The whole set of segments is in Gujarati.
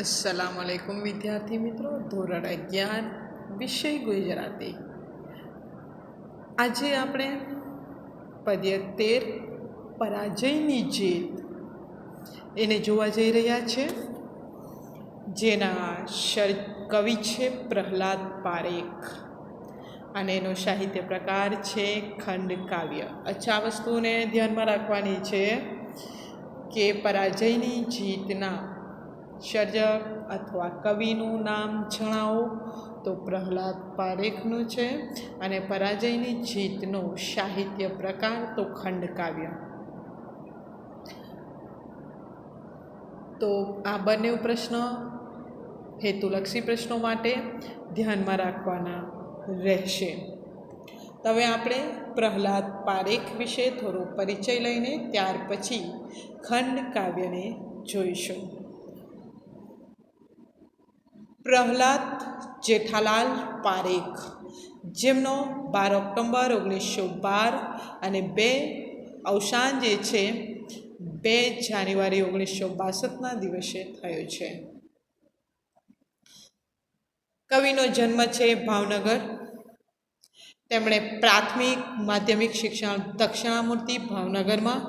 અસલામ વાલેકુમ વિદ્યાર્થી મિત્રો, ધોરણ અગિયાર, વિષય ગુજરાતી. આજે આપણે પદ્ય તેર, પરાજયની જીત. એને જોવા જઈ રહ્યા છે. જેના શર, કવિ છે પ્રહલાદ પારેખ. અને એનો સાહિત્ય પ્રકાર છે ખંડ કાવ્ય. અચ્છા વસ્તુને ધ્યાનમાં રાખવાની છે કે પરાજયની જીતના સર્જક અથવા કવિનું નામ જણાવો? તો પ્રહલાદ પારેખનું છે અને પરાજયની જીતનો સાહિત્ય પ્રકાર તો ખંડકાવ્ય. તો આ બંને પ્રશ્ન હેતુલક્ષી પ્રશ્નો માટે ધ્યાનમાં રાખવાના રહેશે. હવે આપણે પ્રહલાદ પારેખ વિશે થોડો પરિચય લઈને ત્યાર પછી ખંડ કાવ્યને જોઈશું. પ્રહલાદ જેઠાલાલ પારેખ, જેમનો બાર ઓક્ટોબર ઓગણીસો બાર અને બે અવસાન જે છે, બે જાન્યુઆરી ઓગણીસો બાસઠના દિવસે થયો છે. કવિનો જન્મ છે ભાવનગર. તેમણે પ્રાથમિક, માધ્યમિક શિક્ષણ દક્ષિણામૂર્તિ ભાવનગરમાં.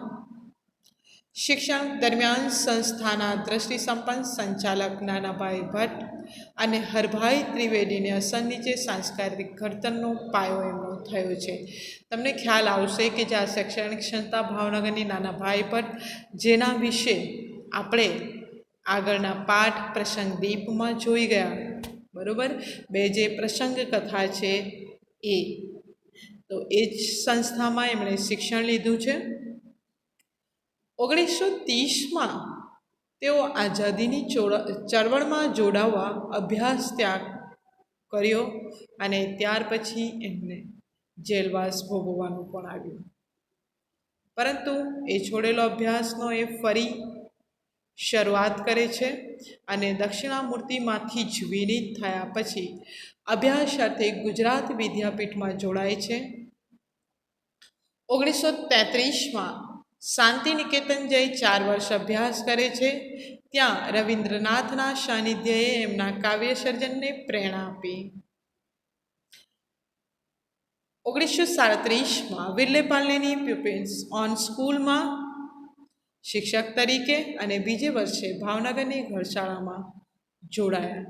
શિક્ષણ દરમિયાન સંસ્થાના દ્રષ્ટિ સંપન્ન સંચાલક નાનાભાઈ ભટ્ટ અને હરભાઈ ત્રિવેદીને અસર નીચે સાંસ્કૃતિક ઘડતરનો પાયો એમનો થયો છે. તમને ખ્યાલ આવશે કે જે આ શૈક્ષણિક સંસ્થા ભાવનગરની નાના ભાઈ ભટ્ટ જેના વિશે આપણે આગળના પાઠ પ્રસંગ દીપમાં જોઈ ગયા. બરાબર? બે જે પ્રસંગ કથા છે એ. તો એ જ સંસ્થામાં એમણે શિક્ષણ લીધું છે. ઓગણીસો ત્રીસમાં તેઓ આઝાદીની ચળવળમાં જોડાવા અભ્યાસ ત્યાગ કર્યો અને ત્યાર પછી એમને જેલવાસ ભોગવવાનું પણ આવ્યું. પરંતુ એ છોડેલો અભ્યાસનો એ ફરી શરૂઆત કરે છે અને દક્ષિણામૂર્તિમાંથી જ વિનીત થયા પછી અભ્યાસ સાથે ગુજરાત વિદ્યાપીઠમાં જોડાય છે. ઓગણીસો તેત્રીસમાં શાંતિ નિકેતન જઈ ચાર વર્ષ અભ્યાસ કરે છે. ત્યાં રવિન્દ્રનાથના સાનિધ્યએ એમના કાવ્ય સર્જનને પ્રેરણા આપી. ઓગણીસો સાડત્રીસમાં વિલ્લેપાલ્લીની પ્યુપિન્સ ઓન સ્કૂલમાં શિક્ષક તરીકે અને બીજે વર્ષે ભાવનગરની ઘરશાળામાં જોડાયા.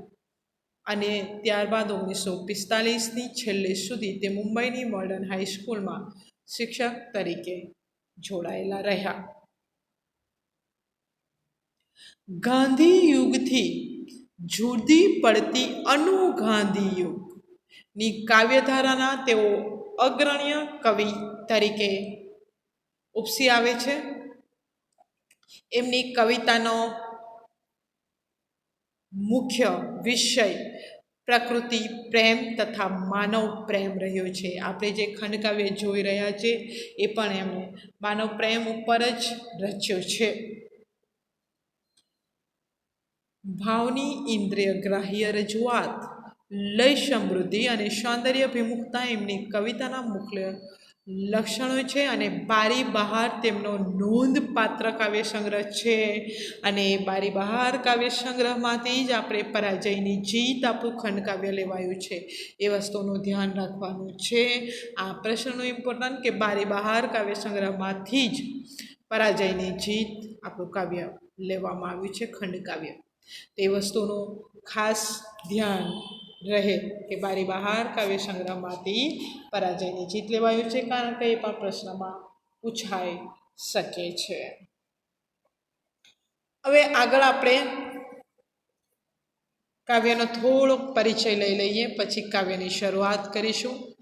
અને ત્યારબાદ ઓગણીસો પિસ્તાલીસની છેલ્લે સુધી તે મુંબઈની મોર્ડન હાઈસ્કૂલમાં શિક્ષક તરીકે જોડાયેલા રહ્યા. ગાંધી યુગથી જુદી પડતી અનુ અનુગાંધી યુગની કાવ્યધારાના તેઓ અગ્રણ્ય કવિ તરીકે ઉપસી આવે છે. એમની કવિતાનો મુખ્ય વિષય પ્રકૃતિ, પ્રેમ તથા માનવ પ્રેમ રહ્યો છે. આપણે જે ખંડકાવ્ય જોઈ રહ્યા છે, એ પણ એમણે માનવ પ્રેમ ઉપર જ રચ્યો છે. ભાવની ઇન્દ્રિય ગ્રાહ્ય રજૂઆત, લય સમૃદ્ધિ અને સૌંદર્ય અભિમુખતા એમની કવિતાના મુખ્ય લક્ષણો છે અને બારી બહાર તેમનો નોંધપાત્ર કાવ્ય સંગ્રહ છે. અને બારી બહાર કાવ્ય સંગ્રહમાંથી જ આપણે પરાજયની જીત આપણું ખંડકાવ્ય લેવાયું છે. એ વસ્તુનું ધ્યાન રાખવાનું છે. આ પ્રશ્નનું ઇમ્પોર્ટન્ટ કે બારી બહાર કાવ્ય સંગ્રહમાંથી જ પરાજયની જીત આપણું કાવ્ય લેવામાં આવ્યું છે ખંડકાવ્ય તે વસ્તુનું ખાસ ધ્યાન રહે કે બારી બહાર કાવ્ય સંગ્રહમાંથી પરાજયની જીત લેવાયું છે કારણ કે એ પણ પ્રશ્નમાં પૂછાઈ શકે છે. હવે આગળ આપણે કાવ્યનો થોડોક પરિચય લઈ લઈએ, પછી કાવ્યની શરૂઆત કરીશું.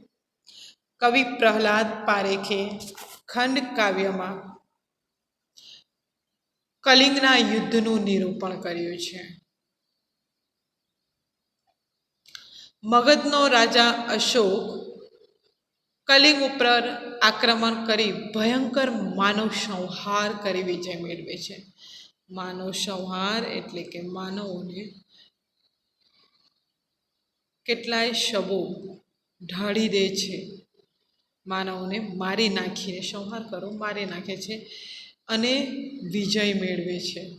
કવિ પ્રહલાદ પારેખે ખંડ કાવ્યમાં કલિંગના યુદ્ધનું નિરૂપણ કર્યું છે. મગધનો રાજા અશોક કલિંગ ઉપર આક્રમણ કરી ભયંકર માનવ સંહાર કરી વિજય મેળવે છે. માનવ સંહાર એટલે કે માનવોને કેટલાય શબો ઢાળી દે છે. માનવોને મારી નાખીને, સંહાર કરો, મારી નાખે છે અને વિજય મેળવે છે.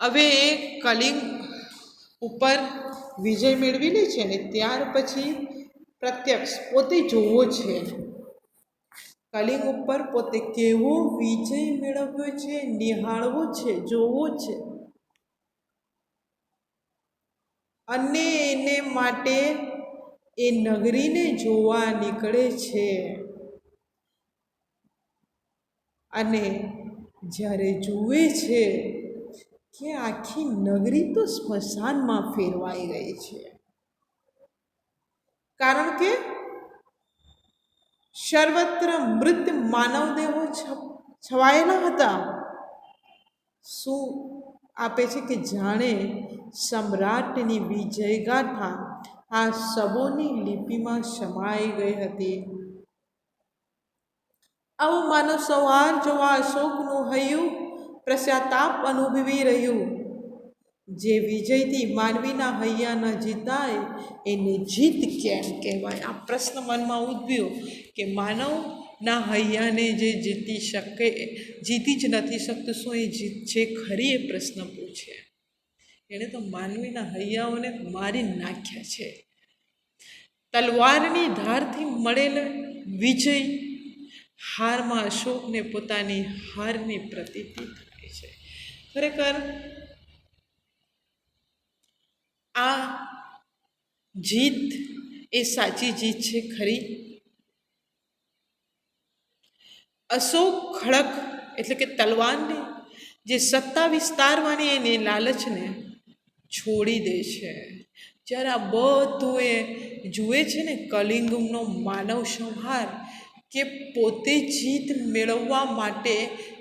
હવે એ કલિંગ ઉપર વિજય મેળવી લે છે ને ત્યાર પછી પ્રત્યક્ષ પોતે જોવો છે. કલિંગ ઉપર પોતે કેવો વિજય મેળવ્યો છે, નિહાળવો છે, જોવો છે. અને એને માટે એ નગરીને જોવા નીકળે છે. અને જ્યારે જુએ છે કે આખી નગરી તો સ્મશાનમાં ફેરવાઈ ગઈ છે. કારણ કે સર્વત્ર મૃત માનવદેહો છવાયેલા હતા. શું આપે છે કે જાણે સમ્રાટની વિજયગાથા આ શબોની લિપિમાં સમાઈ ગઈ હતી? આવો માનવ સવાર જોવા અશોકનું હૈયું પશ્ચાતાપ અનુભવી રહ્યું. જે વિજયથી માનવીના હૈયા ન જીતાય, એને જીત કેમ કહેવાય? આ પ્રશ્ન મનમાં ઉદ્ભવ્યો કે માનવના હૈયાને જે જીતી શકે, જીતી જ નથી શકતું, શું એ જીત છે? ખરી એ પ્રશ્ન પૂછે. એણે તો માનવીના હૈયાઓને મારી નાખ્યા છે. તલવારની ધારથી મળેલ વિજય હારમાં અશોકને પોતાની હારની પ્રતીતિ ખરેખર આ જીત એ સાચી જીત છે ખરી? અશોક ખડક એટલે કે તલવારને જે સત્તા વિસ્તારવાની એની લાલચને છોડી દે છે. જ્યારે આ બધું એ જુએ છે ને કલિંગનો માનવ સંહાર કે પોતે જીત મેળવવા માટે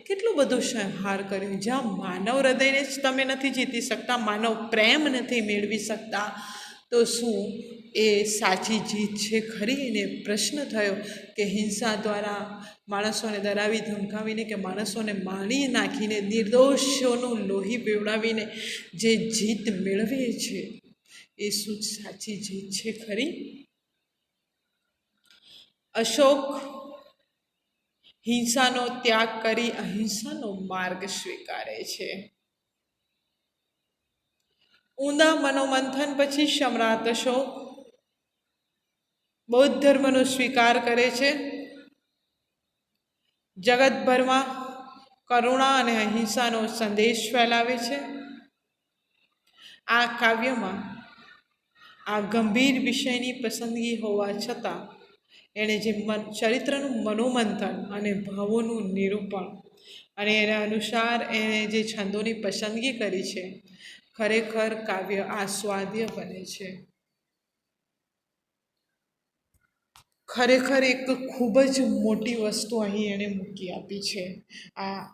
કેટલો બધો સંહાર કર્યો? જ્યાં માનવ હૃદયને જ તમે નથી જીતી શકતા, માનવ પ્રેમ નથી મેળવી શકતા, તો શું એ સાચી જીત છે ખરી? એને પ્રશ્ન થયો કે હિંસા દ્વારા માણસોને ડરાવી, ધમકાવીને કે માણસોને માણી નાખીને, નિર્દોષોનું લોહી પીવડાવીને જે જીત મેળવે છે, એ શું સાચી જીત છે ખરી? અશોક હિંસાનો ત્યાગ કરી અહિંસાનો માર્ગ સ્વીકારે છે. ઊંડા મનોમંથન પછી સમ્રાટ અશોક બૌદ્ધ ધર્મનો સ્વીકાર કરે છે. જગતભરમાં કરુણા અને અહિંસાનો સંદેશ ફેલાવે છે. આ કાવ્યમાં આ ગંભીર વિષયની પસંદગી હોવા છતાં એણે જે મન, ચરિત્રનું મનોમંથન અને ભાવોનું નિરૂપણ અને એના અનુસાર એણે જે છંદોની પસંદગી કરી છે, ખરેખર કાવ્ય આસ્વાદ્ય બને છે. ખરેખર એક ખૂબ જ મોટી વસ્તુ અહીં એણે મૂકી આપી છે. આ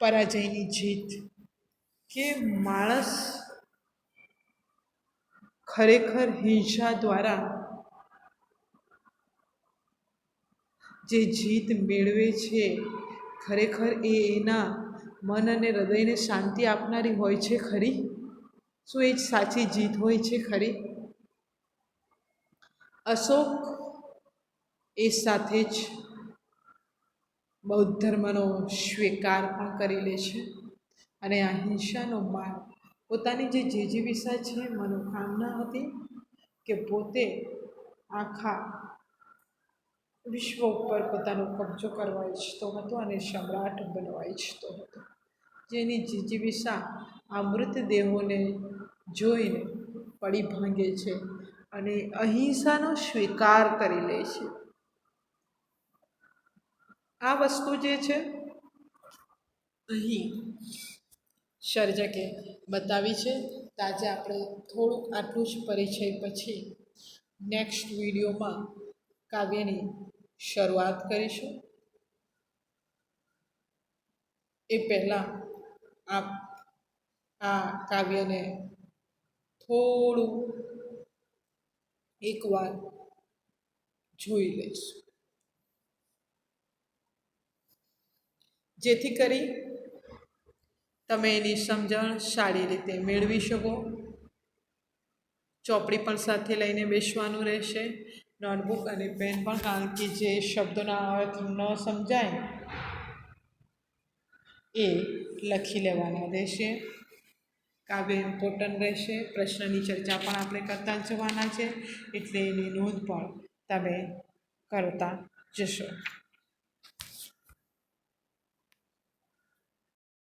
પરાજયની જીત કે માણસ ખરેખર હિંસા દ્વારા જે જીત મેળવે છે, ખરેખર એ એના મન અને હૃદયને શાંતિ આપનારી હોય છે ખરી? શું એ જ સાચી જીત હોય છે ખરી? અશોક એ સાથે જ બૌદ્ધ ધર્મનો સ્વીકાર પણ કરી લે છે અને આ હિંસાનો માર્ગ પોતાની જે જીજીવિષા છે, મનોકામના હતી કે પોતે આખા વિશ્વ ઉપર પોતાનો કબજો કરવા ઈચ્છતો હતો અને સમ્રાટ બનવા ઈચ્છતો હતો. જેની જીજીવિષા આ મૃતદેહોને જોઈને પડી ભાંગે છે અને અહિંસાનો સ્વીકાર કરી લે છે. આ વસ્તુ જે છે, અહીં સર્જકે બતાવી છે. તાજે આપણે થોડુંક આટલું જ પરિચય પછી નેક્સ્ટ વિડીયોમાં કાવ્યની શરૂઆત કરીશું. એ પહેલાં આપ આ કાવ્યને થોડું એકવાર જોઈ લઈશું. જેથી કરી તમે એની સમજણ સારી રીતે મેળવી શકો. ચોપડી પણ સાથે લઈને બેસવાનું રહેશે. નોટબુક અને પેન પણ કારણ કે જે શબ્દોના અર્થ ન સમજાય, એ લખી લેવાના રહેશે. કાવ્ય ઇમ્પોર્ટન્ટ રહેશે. પ્રશ્નની ચર્ચા પણ આપણે કરતા જવાના છે. એટલે એની નોંધ પણ તમે કરતા જશો.